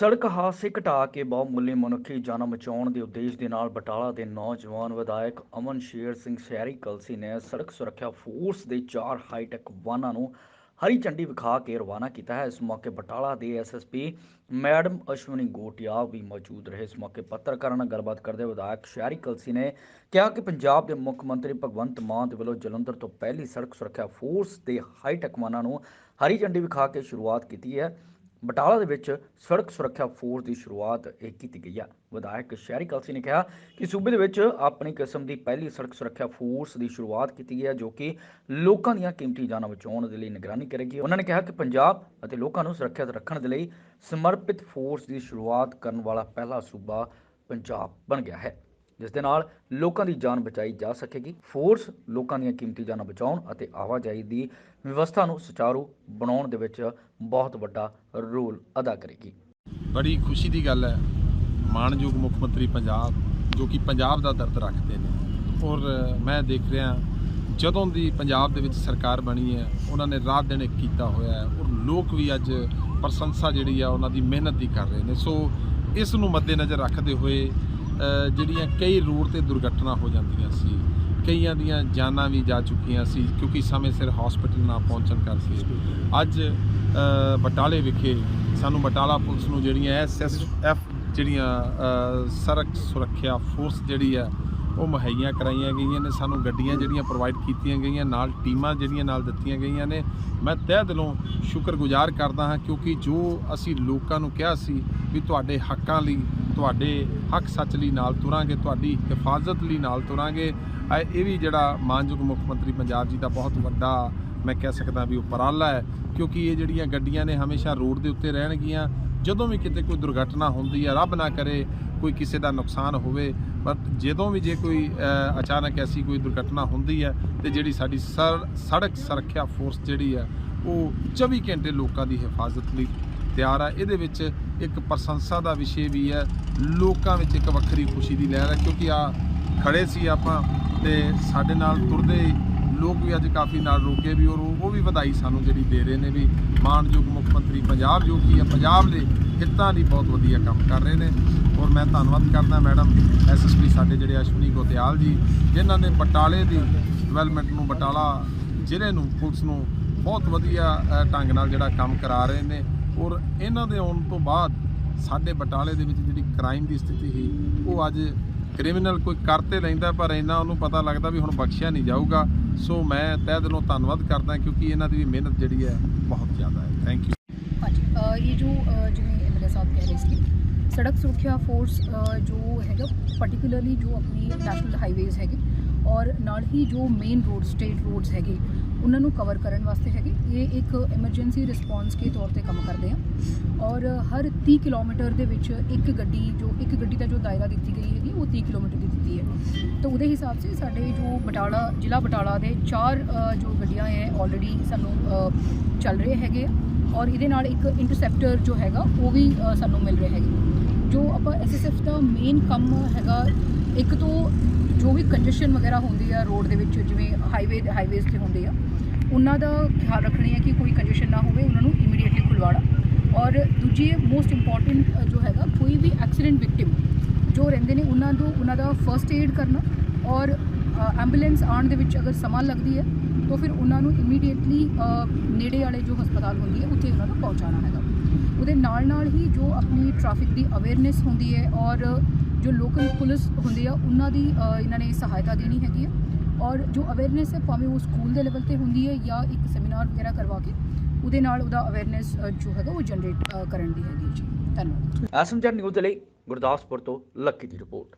ਸੜਕ ਹਾਦਸੇ ਘਟਾ ਕੇ ਬਹੁਮੁੱਲੀ ਮਨੁੱਖੀ ਜਾਨਾਂ ਬਚਾਉਣ ਦੇ ਉਦੇਸ਼ ਦੇ ਨਾਲ ਬਟਾਲਾ ਦੇ ਨੌਜਵਾਨ ਵਿਧਾਇਕ ਅਮਨ ਸ਼ੇਰ ਸਿੰਘ ਸ਼ਹਿਰੀ ਕਲਸੀ ਨੇ ਸੜਕ ਸੁਰੱਖਿਆ ਫੋਰਸ ਦੇ ਚਾਰ ਹਾਈਟੈਕ ਵਾਹਨਾਂ ਨੂੰ ਹਰੀ ਝੰਡੀ ਵਿਖਾ ਕੇ ਰਵਾਨਾ ਕੀਤਾ ਹੈ। ਇਸ ਮੌਕੇ ਬਟਾਲਾ ਦੇ ਐਸਐਸਪੀ ਮੈਡਮ ਅਸ਼ਵਨੀ ਗੋਟਿਆ ਵੀ ਮੌਜੂਦ ਰਹੇ। ਇਸ ਮੌਕੇ ਪੱਤਰਕਾਰਾਂ ਨਾਲ ਗੱਲਬਾਤ ਕਰਦੇ ਵਿਧਾਇਕ ਸ਼ਹਿਰੀ ਕਲਸੀ ਨੇ ਕਿਹਾ ਕਿ ਪੰਜਾਬ ਦੇ ਮੁੱਖ ਮੰਤਰੀ ਭਗਵੰਤ ਮਾਨ ਦੇ ਵੱਲੋਂ ਜਲੰਧਰ ਤੋਂ ਪਹਿਲੀ ਸੜਕ ਸੁਰੱਖਿਆ ਫੋਰਸ ਦੇ ਹਾਈਟੈਕ ਵਾਹਨਾਂ ਨੂੰ ਹਰੀ ਝੰਡੀ ਵਿਖਾ ਕੇ ਸ਼ੁਰੂਆਤ ਕੀਤੀ ਹੈ। ਬਟਾਲਾ ਦੇ ਵਿੱਚ ਸੜਕ ਸੁਰੱਖਿਆ ਫੋਰਸ ਦੀ ਸ਼ੁਰੂਆਤ ਇਹ ਕੀਤੀ ਗਈ ਹੈ ਵਿਧਾਇਕ ਸ਼ਹਿਰੀ ਕਲਸੀ ਨੇ ਕਿਹਾ ਕਿ ਸੂਬੇ ਦੇ ਵਿੱਚ ਆਪਣੀ ਕਿਸਮ ਦੀ ਪਹਿਲੀ ਸੜਕ ਸੁਰੱਖਿਆ ਫੋਰਸ ਦੀ ਸ਼ੁਰੂਆਤ ਕੀਤੀ ਗਈ ਹੈ ਜੋ ਕਿ ਲੋਕਾਂ ਦੀਆਂ ਕੀਮਤੀ ਜਾਨਾਂ ਬਚਾਉਣ ਦੇ ਲਈ ਨਿਗਰਾਨੀ ਕਰੇਗੀ। ਉਹਨਾਂ ਨੇ ਕਿਹਾ ਕਿ ਪੰਜਾਬ ਅਤੇ ਲੋਕਾਂ ਨੂੰ ਸੁਰੱਖਿਅਤ ਰੱਖਣ ਦੇ ਲਈ ਸਮਰਪਿਤ ਫੋਰਸ ਦੀ ਸ਼ੁਰੂਆਤ ਕਰਨ ਵਾਲਾ ਪਹਿਲਾ ਸੂਬਾ ਪੰਜਾਬ ਬਣ ਗਿਆ ਹੈ। ਜਿਸ ਦੇ ਨਾਲ ਲੋਕਾਂ ਦੀ ਜਾਨ ਬਚਾਈ ਜਾ ਸਕੇਗੀ। ਫੋਰਸ ਲੋਕਾਂ ਦੀਆਂ ਕੀਮਤੀ ਜਾਨਾਂ ਬਚਾਉਣ ਅਤੇ ਆਵਾਜਾਈ ਦੀ ਵਿਵਸਥਾ ਨੂੰ ਸੁਚਾਰੂ ਬਣਾਉਣ ਦੇ ਵਿੱਚ ਬਹੁਤ ਵੱਡਾ ਰੋਲ ਅਦਾ ਕਰੇਗੀ। ਬੜੀ ਖੁਸ਼ੀ ਦੀ ਗੱਲ ਹੈ, ਮਾਣਯੋਗ ਮੁੱਖ ਮੰਤਰੀ ਪੰਜਾਬ, ਜੋ ਕਿ ਪੰਜਾਬ ਦਾ ਦਰਦ ਰੱਖਦੇ ਨੇ। ਔਰ ਮੈਂ ਦੇਖ ਰਿਹਾ ਜਦੋਂ ਦੀ ਪੰਜਾਬ ਦੇ ਵਿੱਚ ਸਰਕਾਰ ਬਣੀ ਹੈ, ਉਹਨਾਂ ਨੇ ਰਾਤ ਦਿਨ ਇੱਕ ਕੀਤਾ ਹੋਇਆ ਹੈ, ਔਰ ਲੋਕ ਵੀ ਅੱਜ ਪ੍ਰਸ਼ੰਸਾ ਜਿਹੜੀ ਆ, ਉਹਨਾਂ ਦੀ ਮਿਹਨਤ ਦੀ ਕਰ ਰਹੇ ਨੇ। ਸੋ ਇਸ ਨੂੰ ਮੱਦੇਨਜ਼ਰ ਰੱਖਦੇ ਹੋਏ ਜਿਹੜੀਆਂ ਕਈ ਰੋਡ ਤੇ ਦੁਰਘਟਨਾ ਹੋ ਜਾਂਦੀਆਂ ਸੀ, ਕਈਆਂ ਦੀਆਂ ਜਾਨਾਂ ਵੀ ਜਾ ਚੁੱਕੀਆਂ ਸੀ, ਕਿਉਂਕਿ ਸਮੇਂ ਸਿਰ ਹਸਪੀਟਲ ਨਾ ਪਹੁੰਚਣ ਕਰਕੇ। ਅੱਜ ਬਟਾਲੇ ਵਿਖੇ ਸਾਨੂੰ ਬਟਾਲਾ ਪੁਲਿਸ ਨੂੰ ਜਿਹੜੀਆਂ ਐਸਐਸਐਫ ਜਿਹੜੀਆਂ ਸੜਕ ਸੁਰੱਖਿਆ ਫੋਰਸ ਜਿਹੜੀ ਹੈ, ਉਹ ਮੁਹੱਈਆ ਕਰਾਈਆਂ ਗਈਆਂ ਨੇ। ਸਾਨੂੰ ਗੱਡੀਆਂ ਜਿਹੜੀਆਂ ਪ੍ਰੋਵਾਈਡ ਕੀਤੀਆਂ ਗਈਆਂ, ਨਾਲ ਟੀਮਾਂ ਜਿਹੜੀਆਂ ਨਾਲ ਦਿੱਤੀਆਂ ਗਈਆਂ ਨੇ। ਮੈਂ ਤਹਿ ਦਿਲੋਂ ਸ਼ੁਕਰਗੁਜ਼ਾਰ ਕਰਦਾ ਹਾਂ, ਕਿਉਂਕਿ ਜੋ ਅਸੀਂ ਲੋਕਾਂ ਨੂੰ ਕਿਹਾ ਸੀ ਵੀ ਤੁਹਾਡੇ ਹੱਕਾਂ ਲਈ ਤੁਹਾਡੇ ਹੱਕ ਸੱਚ ਲਈ ਨਾਲ ਤੁਰਾਂਗੇ, ਤੁਹਾਡੀ ਹਿਫਾਜ਼ਤ ਲਈ ਨਾਲ ਤੁਰਾਂਗੇ। ਇਹ ਇਹ ਵੀ ਜਿਹੜਾ ਮਾਨਯੋਗ ਮੁੱਖ ਮੰਤਰੀ ਪੰਜਾਬ ਜੀ ਦਾ ਬਹੁਤ ਵੱਡਾ, ਮੈਂ ਕਹਿ ਸਕਦਾ ਵੀ ਉਪਰਾਲਾ ਹੈ, ਕਿਉਂਕਿ ਇਹ ਜਿਹੜੀਆਂ ਗੱਡੀਆਂ ਨੇ ਹਮੇਸ਼ਾ ਰੋਡ ਦੇ ਉੱਤੇ ਰਹਿਣਗੀਆਂ। ਜਦੋਂ ਵੀ ਕਿਤੇ ਕੋਈ ਦੁਰਘਟਨਾ ਹੁੰਦੀ ਹੈ, ਰੱਬ ਨਾ ਕਰੇ ਕੋਈ ਕਿਸੇ ਦਾ ਨੁਕਸਾਨ ਹੋਵੇ ਪਰ ਜਦੋਂ ਵੀ ਜੇ ਕੋਈ ਅਚਾਨਕ ਐਸੀ ਕੋਈ ਦੁਰਘਟਨਾ ਹੁੰਦੀ ਹੈ ਤੇ ਜਿਹੜੀ ਸਾਡੀ ਸਰ- ਸੜਕ ਸੁਰੱਖਿਆ ਫੋਰਸ ਜਿਹੜੀ ਹੈ, ਉਹ 24 ਘੰਟੇ ਲੋਕਾਂ ਦੀ ਹਿਫਾਜ਼ਤ ਲਈ ਤਿਆਰ ਹੈ ਇਹਦੇ ਵਿੱਚ ਇੱਕ ਪ੍ਰਸ਼ੰਸਾ ਦਾ ਵਿਸ਼ੇ ਵੀ ਹੈ, ਲੋਕਾਂ ਵਿੱਚ ਇੱਕ ਵੱਖਰੀ ਖੁਸ਼ੀ ਦੀ ਲਹਿਰ ਹੈ, ਕਿਉਂਕਿ ਆ ਖੜੇ ਸੀ ਆਪਾਂ ਤੇ ਸਾਡੇ ਨਾਲ ਤੁਰਦੇ ਲੋਕ ਵੀ ਅੱਜ ਕਾਫੀ ਨਾਲ ਰੋਕੇ ਵੀ, ਔਰ ਉਹ ਉਹ ਵੀ ਵਧਾਈ ਸਾਨੂੰ ਜਿਹੜੀ ਦੇ ਰਹੇ ਨੇ ਵੀ ਮਾਨਯੋਗ ਮੁੱਖ ਮੰਤਰੀ ਪੰਜਾਬ ਜੋ ਕੀ ਹੈ, ਪੰਜਾਬ ਦੇ ਹਿੱਤਾਂ ਲਈ ਬਹੁਤ ਵਧੀਆ ਕੰਮ ਕਰ ਰਹੇ ਨੇ। ਔਰ ਮੈਂ ਧੰਨਵਾਦ ਕਰਦਾ ਮੈਡਮ ਐਸਐਸਪੀ ਸਾਡੇ ਜਿਹੜੇ ਅਸ਼ਵਨੀ ਗੋਤਿਆਲ ਜੀ, ਜਿਨ੍ਹਾਂ ਨੇ ਬਟਾਲੇ ਦੀ ਡਿਵੈਲਪਮੈਂਟ ਨੂੰ, ਬਟਾਲਾ ਜ਼ਿਲ੍ਹੇ ਨੂੰ, ਪੁਲਿਸ ਨੂੰ ਬਹੁਤ ਵਧੀਆ ਢੰਗ ਨਾਲ ਜਿਹੜਾ ਕੰਮ ਕਰਾ ਰਹੇ ਨੇ। ਔਰ ਇਹਨਾਂ ਦੇ ਆਉਣ ਤੋਂ ਬਾਅਦ ਸਾਡੇ ਬਟਾਲੇ ਦੇ ਵਿੱਚ ਜਿਹੜੀ ਕ੍ਰਾਈਮ ਦੀ ਸਥਿਤੀ ਸੀ, ਉਹ ਅੱਜ ਕ੍ਰਿਮੀਨਲ ਕੋਈ ਕਰਤੇ ਲੈਂਦਾ, ਪਰ ਇਹਨਾਂ ਉਹਨੂੰ ਪਤਾ ਲੱਗਦਾ ਵੀ ਹੁਣ ਬਖਸ਼ਿਆ ਨਹੀਂ ਜਾਊਗਾ। ਸੋ ਮੈਂ ਤਹਿ ਦਿਲੋਂ ਧੰਨਵਾਦ ਕਰਦਾ ਕਿਉਂਕਿ ਇਹਨਾਂ ਦੀ ਵੀ ਮਿਹਨਤ ਜਿਹੜੀ ਹੈ ਬਹੁਤ ਜ਼ਿਆਦਾ ਹੈ। ਥੈਂਕ ਯੂ ਹਾਂਜੀ ਇਹ ਜੋ ਜਿਵੇਂ ਐਮਐਲਏ ਸਾਹਿਬ ਕਹਿ ਰਹੇ ਸੀ, ਸੜਕ ਸੁਰੱਖਿਆ ਫੋਰਸ ਜੋ ਹੈਗਾ ਪਾਰਟਿਕੂਲਰਲੀ ਜੋ ਆਪਣੀ ਨੈਸ਼ਨਲ ਹਾਈਵੇਜ਼ ਹੈਗੇ, ਔਰ ਨਾਲ ਹੀ ਜੋ ਮੇਨ ਰੋਡ ਸਟੇਟ ਰੋਡਸ ਹੈਗੇ ਉਹਨਾਂ ਨੂੰ ਕਵਰ ਕਰਨ ਵਾਸਤੇ ਹੈਗੇ। ਇਹ ਇੱਕ ਐਮਰਜੈਂਸੀ ਰਿਸਪੌਂਸ ਕੇ ਤੌਰ ਤੇ ਕੰਮ ਕਰਦੇ ਆ। ਔਰ ਹਰ 30 ਕਿਲੋਮੀਟਰ ਦੇ ਵਿੱਚ ਇੱਕ ਗੱਡੀ, ਜੋ ਇੱਕ ਗੱਡੀ ਦਾ ਜੋ ਦਾਇਰਾ ਦਿੱਤੀ ਗਈ ਹੈਗੀ, ਉਹ 30 ਕਿਲੋਮੀਟਰ ਦੀ ਦਿੱਤੀ ਹੈ। ਤਾਂ ਉਹਦੇ ਹਿਸਾਬ ਸੇ ਸਾਡੇ ਜੋ ਬਟਾਲਾ, ਜ਼ਿਲ੍ਹਾ ਬਟਾਲਾ ਦੇ ਚਾਰ ਜੋ ਗੱਡੀਆਂ ਹੈ ਆਲਰੇਡੀ ਸਾਨੂੰ ਚੱਲ ਰਹੇ ਹੈਗੇ ਆ। ਔਰ ਇਹਦੇ ਨਾਲ ਇੱਕ ਇੰਟਰਸੈਪਟਰ ਜੋ ਹੈਗਾ, ਉਹ ਵੀ ਸਾਨੂੰ ਮਿਲ ਰਿਹਾ ਹੈਗਾ। ਜੋ ਆਪਾਂ ਐਸਐਸਐਫ ਦਾ ਮੇਨ ਕੰਮ ਹੈਗਾ, ਇੱਕ ਤੋਂ ਜੋ ਵੀ ਕੰਜੈਸ਼ਨ ਵਗੈਰਾ ਹੁੰਦੀ ਆ ਰੋਡ ਦੇ ਵਿੱਚ, ਜਿਵੇਂ ਹਾਈਵੇ ਹਾਈਵੇਜ਼ ਤੇ ਹੁੰਦੇ ਆ, ਉਹਨਾਂ ਦਾ ਖਿਆਲ ਰੱਖਣੀ ਹੈ ਕਿ ਕੋਈ ਕੰਜੈਸ਼ਨ ਨਾ ਹੋਵੇ, ਉਹਨਾਂ ਨੂੰ ਇਮੀਡੀਏਟਲੀ ਖੁਲਵਾਉਣਾ ਔਰ ਦੂਜੀ ਮੋਸਟ ਇੰਪੋਰਟੈਂਟ ਜੋ ਹੈਗਾ, ਕੋਈ ਵੀ ਐਕਸੀਡੈਂਟ ਵਿਕਟਿਮ ਜੋ ਰਹਿੰਦੇ ਨੇ, ਉਹਨਾਂ ਨੂੰ ਉਹਨਾਂ ਦਾ ਫਰਸਟ ਏਡ ਕਰਨਾ। ਔਰ ਐਂਬੂਲੈਂਸ ਆਉਣ ਦੇ ਵਿੱਚ ਅਗਰ ਸਮਾਂ ਲੱਗਦੀ ਹੈ, ਤਾਂ ਫਿਰ ਉਹਨਾਂ ਨੂੰ ਇਮੀਡੀਏਟਲੀ ਨੇੜੇ ਵਾਲੇ ਜੋ ਹਸਪਤਾਲ ਹੁੰਦੀ ਹੈ, ਉੱਥੇ ਉਹਨਾਂ ਨੂੰ ਪਹੁੰਚਾਉਣਾ ਹੈਗਾ। ਉਹਦੇ ਨਾਲ ਨਾਲ ਹੀ ਜੋ ਆਪਣੀ ਟ੍ਰੈਫਿਕ ਦੀ ਅਵੇਅਰਨੈਸ ਹੁੰਦੀ ਹੈ, ਔਰ ਜੋ ਲੋਕਲ ਪੁਲਿਸ ਹੁੰਦੀ ਆ, ਉਹਨਾਂ ਦੀ ਇਹਨਾਂ ਨੇ ਸਹਾਇਤਾ ਦੇਣੀ ਹੈਗੀ ਆ। ਔਰ ਜੋ ਅਵੇਅਰਨੈਸ ਹੈ, ਭਾਵੇਂ ਉਹ ਸਕੂਲ ਦੇ ਲੈਵਲ ਤੇ ਹੁੰਦੀ ਹੈ ਜਾਂ ਇੱਕ ਸੈਮੀਨਾਰ ਵਗੈਰਾ ਕਰਵਾ ਕੇ, ਉਹਦੇ ਨਾਲ ਉਹਦਾ ਅਵੇਅਰਨੈਸ ਜੋ ਹੈਗਾ, ਉਹ ਜਨਰੇਟ ਕਰਨ ਦੀ ਹੈਗੀ ਜੀ। ਧੰਨਵਾਦ। ਐਸਐਮਜੈਡ ਨਿਊਜ਼ ਦੇ ਲਈ ਗੁਰਦਾਸਪੁਰ ਤੋਂ ਲੱਕੀ ਦੀ ਰਿਪੋਰਟ।